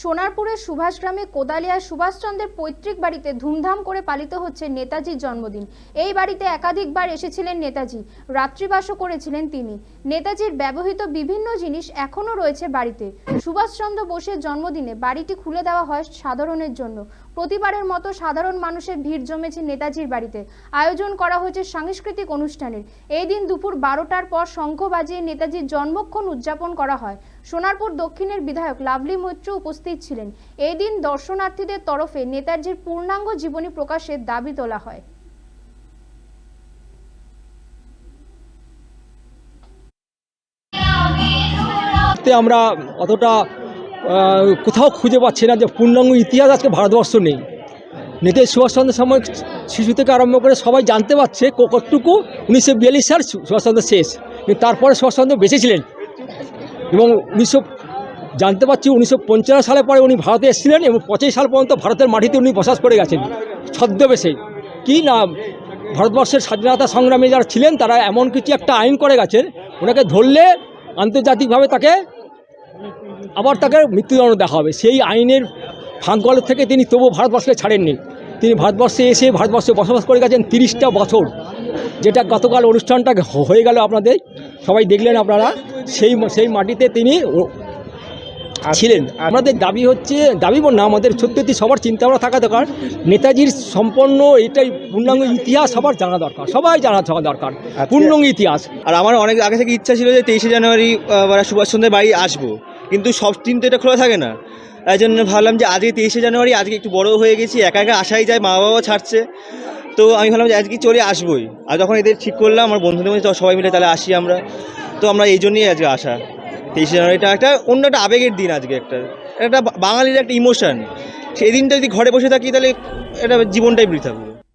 সোনারপুরের সুভাষগ্রামে কোদালিয়া সুভাষচন্দ্রের পৈতৃক বাড়িতে ধুমধাম করে পালিত হচ্ছে নেতাজির জন্মদিন। এই বাড়িতে একাধিকবার এসেছিলেন নেতাজি। রাত্রিবাসও করেছিলেন তিনি। নেতাজির ব্যবহৃত বিভিন্ন জিনিস এখনও রয়েছে বাড়িতে। সুভাষচন্দ্র বোসের জন্মদিনে বাড়িটি খুলে দেওয়া হয় সাধারণের জন্য। প্রতিবারের মতো সাধারণ মানুষের ভিড় জমেছে নেতাজির বাড়িতে। আয়োজন করা হয়েছে সাংস্কৃতিক অনুষ্ঠানের। এই দিন দুপুর বারোটার পর শঙ্খ বাজিয়ে নেতাজির জন্মক্ষণ উদযাপন করা হয়। সোনারপুর দক্ষিণের বিধায়ক লাভলি মৈত্র উপস্থিত ছিলেন। এই দিন দর্শনার্থীদের তরফে নেতাজির পূর্ণাঙ্গ জীবনী প্রকাশের দাবি তোলা হয়। আমরা অতটা কোথাও খুঁজে পাচ্ছি না যে পূর্ণাঙ্গ ইতিহাস আজকে ভারতবর্ষ নেই। নেতাজি সুভাষচন্দ্রের সময় শিশু থেকে আরম্ভ করে সবাই জানতে পারছে কতটুকু উনিশশো বিয়াল্লিশ সাল সুভাষচন্দ্র শেষ। তারপরে সুভাষচন্দ্র বেঁচে ছিলেন। এবং উনিশশো জানতে পারছি উনিশশো পঞ্চান্ন সালে পরে উনি ভারতে এসেছিলেন এবং পঁচিশ সাল পর্যন্ত ভারতের মাটিতে উনি বসবাস করে গেছেন। ছদ্মবেশে। কি না ভারতবর্ষের স্বাধীনতা সংগ্রামী যারা ছিলেন, তারা এমন কিছু একটা আইন করে গেছেন, ওনাকে ধরলে আন্তর্জাতিকভাবে তাকে আবার তাকে মৃত্যুদণ্ড দেখা হবে। সেই আইনের ফাঁকগলের থেকে তিনি তবু ভারতবর্ষকে ছাড়েননি। তিনি ভারতবর্ষে এসে ভারতবর্ষে বসবাস করে গেছেন তিরিশটা বছর, যেটা গতকাল অনুষ্ঠানটা হয়ে গেল আপনাদের। সবাই দেখলেন আপনারা। সেই সেই মাটিতে তিনি ছিলেন। আমাদের দাবি হচ্ছে দাবি বল না আমাদের সত্যি সবার চিন্তাভাবনা থাকা দরকার। নেতাজির সম্পন্ন এটাই পূর্ণাঙ্গ ইতিহাস সবার জানা দরকার সবাই জানা থাকা দরকার পূর্ণাঙ্গ ইতিহাস। আর আমার অনেক আগে থেকে ইচ্ছা ছিল যে তেইশে জানুয়ারি মানে সুভাষচন্দ্রের বাড়ি আসব কিন্তু সব দিন তো এটা খোলা থাকে না। তাই জন্য ভাবলাম যে আজকে তেইশে জানুয়ারি আজকে একটু বড় হয়ে গেছি একা একা আসাই যায় মা বাবাও ছাড়ছে। তো আমি ভাবলাম যে আজকে চলে আসবোই। আর যখন এদের ঠিক করলাম আমার বন্ধুদের মধ্যে সবাই মিলে তাহলে আসি আমরা। তো আমরা এই জন্যই আজকে আসা। তেইশে জানুয়ারিটা একটা অন্য একটা আবেগের দিন আজকে একটা। একটা বাঙালির একটা ইমোশন। সেই দিনটা যদি ঘরে বসে থাকি তাহলে এটা জীবনটাই বৃথা পুরো